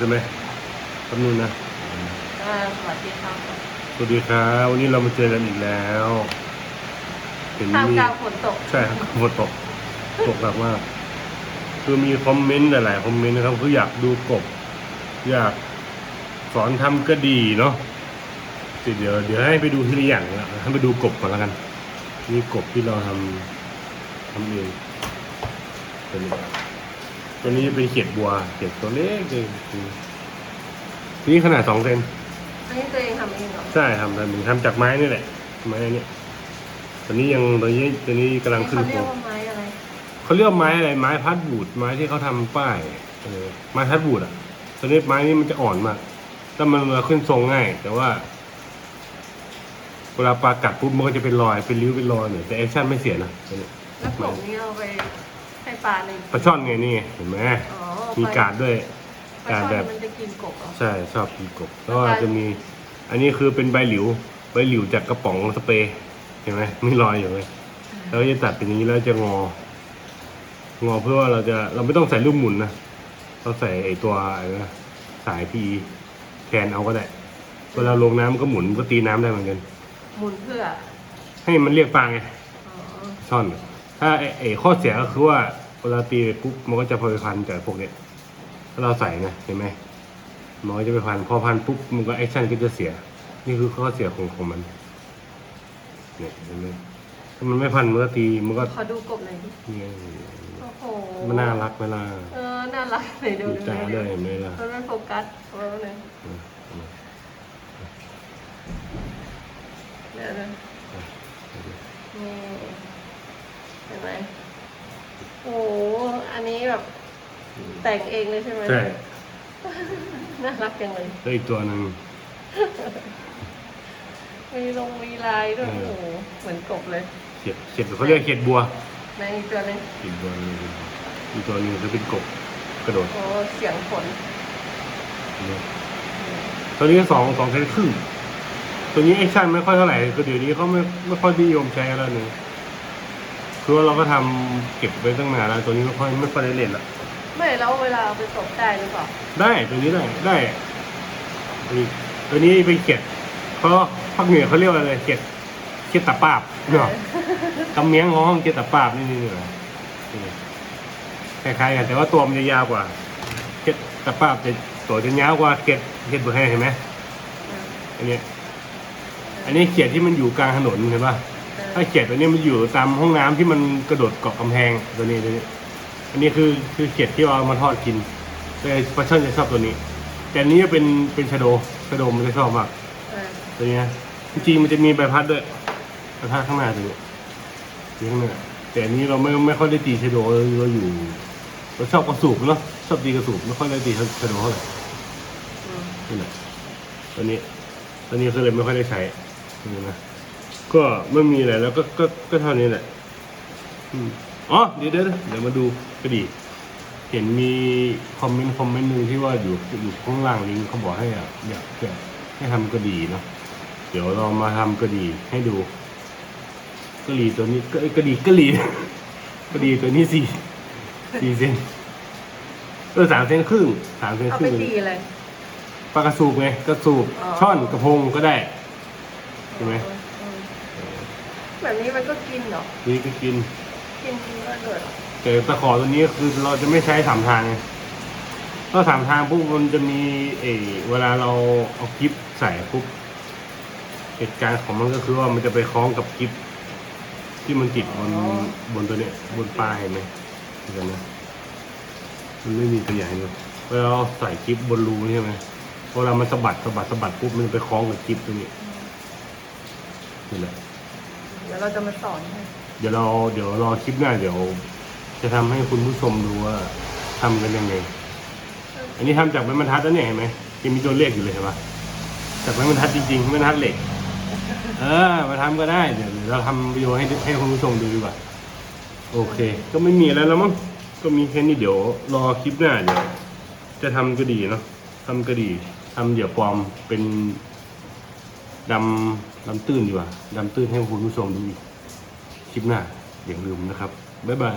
ใช่ไหมแป๊บนึงนะอ่าสวัสดีครับสวัสดีครับวันนี้เรามาเจอกันอีกแล้วเห็นท่ามมีกลางฝนตกใช่ครับฝนตกตกหนักมากคือมีคอมเมนต์หลายๆคอมเมนต์นะครับคืออยากดูกบ อยากสอนทำก็ดีเนาะเดี๋ยวเดี๋ยวให้ไปดูทีละอย่างนะให้ไปดูกบก่อนแล้วกันนี่กบที่เราทำทำเองตัวนี้ ตัวนี้เป็นเขียดบัวเขียดตัวเล็กเองนี่ขนาดสองเซนอันนี้ตัวเองทำเองเหรอใช่ทำทำทำจากไม้นี่แหละไม้อันนี้ตอนนี้ยังตอนนี้ตอนนี้กำลังขึ้นเขาโคเรีรยกงว่าไม้อะไรเขาเรียกว่าไม้อะไรไม้พัดบูดไม้ที่เขาทำป้ายเออไม้พัดบูดอะตอนนี้ไม้นี้มันจะอ่อนมากแต่มันมาขึ้นทรงง่าย แต่ว่าเวลาปลากัดปุ๊บมันก็จะเป็นรอยเป็นริ้วเป็นรอยเนี่ยแต่แอคชั่นไม่เสียนะตัวนี้แล้วผมนี่เอาไปให้ ปลาในปลาช่อนไงนี่เห็นไหมอ๋อมีกาดด้วยปลาช่กาดแบอนบมันจะกินกบเหรอ ใช่ชอบกินกบแล้วก็จะมี อันนี้คือเป็นใบหลิว ใบหลิวจากกระป๋องสเปรย์เห็นไหมมีรอยอยู่ไหมแล้วก็จะตัดเป็นอย่างนี้แล้วจะงอ งอเพื่อว่าเราจะเราไม่ต้องใส่ลูกหมุนนะเราใส่ไอตัวอะไรนะสายพีแทนเอาก็ได้เวลาลงน้ำก็หมุนก็ตีน้ำได้เหมือนกัน หมุนเพื่อให้มันเรียกปลาไง อ๋อช่อน ถ้าไอ้ไอข้อเสียก็คือว่า เวลาตีไปปุ๊บมันก็จะพอไปพันกับพวกเนี้ยถ้าเราใส่นะเห็นไหมมันก็จะไปพันพอพันปุ๊บมันก็แอคชั่นก็จะเสีย นี่คือข้อเสียของของมันเนี่ยเห็นไหมถ้ามันไม่พันมันก็ตีมันก็ขอดูกบหน่อยดิเนี่ยโอ้โหมันน่ารักเวลาเออน่ารักไหนดูดูดูตาด้วยเห็นไหมล่ะมันไม่โฟกัสเออเนี่ยอืมอืมเดี๋ยวนะนี่เห็นไหม โอ้โหอันนี้แบบแต่งเองเลยใช่ไหมใช่น่ารักจังเลยแล้วอีกตัวหนึ่งมีลงมีลายด้วยเออโอ้โหเหมือนกบเลยเขียดเขียดเขาเรียกเขียดบัวในอีกตัวหนึงอีกตัวหนึงอีกตัวหนึงจะเป็นกบกระโดดโอ้เสียงฝนตัวนี้สองสองเซนครึ่งตัวนี้แอคชั่นไม่ค่อยเท่าไหร่ก็เดี๋ยวนี้เขาไม่ไม่ค่อยนิยมใช้แล้วเนี่ย คือว่าเราก็ทำเก็บไว้ตั้งนานแล้วตัวนี้ไม่ค่อยไม่ค่อยได้เล่นละไม่แล้วเวลาเอาไปตกได้หรือเปล่าได้ตัวนี้ได้ได้ตัวนี้ตัวนี้เป็นเขียดเขาภาคเหนือเขาเรียกว่าอะไรเขียดเขียดตะปาบเนาะกำเมียงของห้องเขียดตะปาบนี่นี่นี่นี่คล้ายๆกันแต่ว่าตัวมันจะยาวกว่าเขียดตะปาบจะตัวจะยาวกว่าเขียดเขียดบุแห่เห็นไหมอันเนี้ยอันนี้เขียดที่มันอยู่กลางถนนเห็นป่ะ ถ้าเขียดตัวนี้มันอยู่ตามห้องน้ำที่มันกระโดดเกาะกำแพงตัวนี้ตัวนี้ อันนี้คือคือเขียดที่เอามาทอดกินแต่ปลาช่อนจะชอบตัวนี้ แต่อันนี้เป็นเป็นชะโดชะโดมันจะชอบมากเออตัวนี้นะจริงๆมันจะมีใบพัดด้วยใบพัดข้างหน้าตัวนี้ที่ข้างหน้าแต่อันนี้เราไม่ไม่ค่อยได้ตีชะโดเราเราอยู่เราชอบกระสูบเนาะชอบตีกระสูบไม่ค่อยได้ตีชะโดเท่าไหร่อืมนี่แหละตัวนี้ตัวนี้คือเลยไม่ค่อยได้ใช้นี่นะ ก็ไม่มีอะไรแล้วก็ก็ก็เท่านี้แหละอืมอ๋อเดี๋ยวเดี๋ยวเดี๋ยวมาดูก็ดี เห็นมีคอมเมนต์คอมเมนต์หนึ่งที่ว่าอยู่อยู่ข้างล่างลิงก์เขาบอกให้อะอยากจะให้ทำก็ดีเนาะเดี๋ยวเรามาทำก็ดีให้ดูกะหรี่ตัวนี้ก็กระดีกะหรี่กระดีตัวนี้สี่สี่เซนเออสามเซนครึ่งสามเซนเอาคไปรึ่งตีอะไรปลากระสูบไงกระสูบอ๋อช่อนกระพงก็ได้ใช่ไหมอืม แบบนี้มันก็กินเหรอ นี่ก็กิน กินก็เกิดเหรอแต่ตะขอตัวนี้คือเราจะไม่ใช้สามทางไงถ้าสามทางปุ๊บมันจะมีเออเวลาเราเอากิฟใส่ปุ๊บเหตุการณ์ของมันก็คือว่ามันจะไปคล้องกับกิฟที่มันติดบนบนตัวเนี้ยบนปลายเห็นไหมเห็นไหมมันไม่มีตัวอย่างเลยเวลาเราใส่กิฟบนรูนี่ใช่ไหมเวลามันสะบัดสะบัดสะบัดปุ๊บมันจะไปคล้องกับกิฟตัวนี้นี่แหละ เดี๋ยวเราจะมาสอนให้เดี๋ยวเราเดี๋ยวรอคลิปหน้าเดี๋ยว จะทำให้คุณผู้ชมดูว่าทำกันยังไง อันนี้ทำจากไม้บรรทัดแล้วเนี่ยเห็นไหมยังมีตัวเลขอยู่เลยเห็นปะจากไม้บรรทัดจริงๆไม้บรรทัดเหล็ก เออมาทำก็ได้เดี๋ยวเราทำวิดีโอให้ให้คุณผู้ชมดูดีกว่า โอเค ก็ไม่มีอะไรแล้วมั้งก็มีแค่นี้เดี๋ยวรอคลิปหน้าเดี๋ยวจะทำก็ดีเนาะทำก็ดีทำเดี๋ยวปลอมเป็นดำ ดำตื้นดีกว่าดำตื้นให้คุณผู้ชมดูอีกคลิปหน้าอย่าลืมนะครับ บ๊ายบาย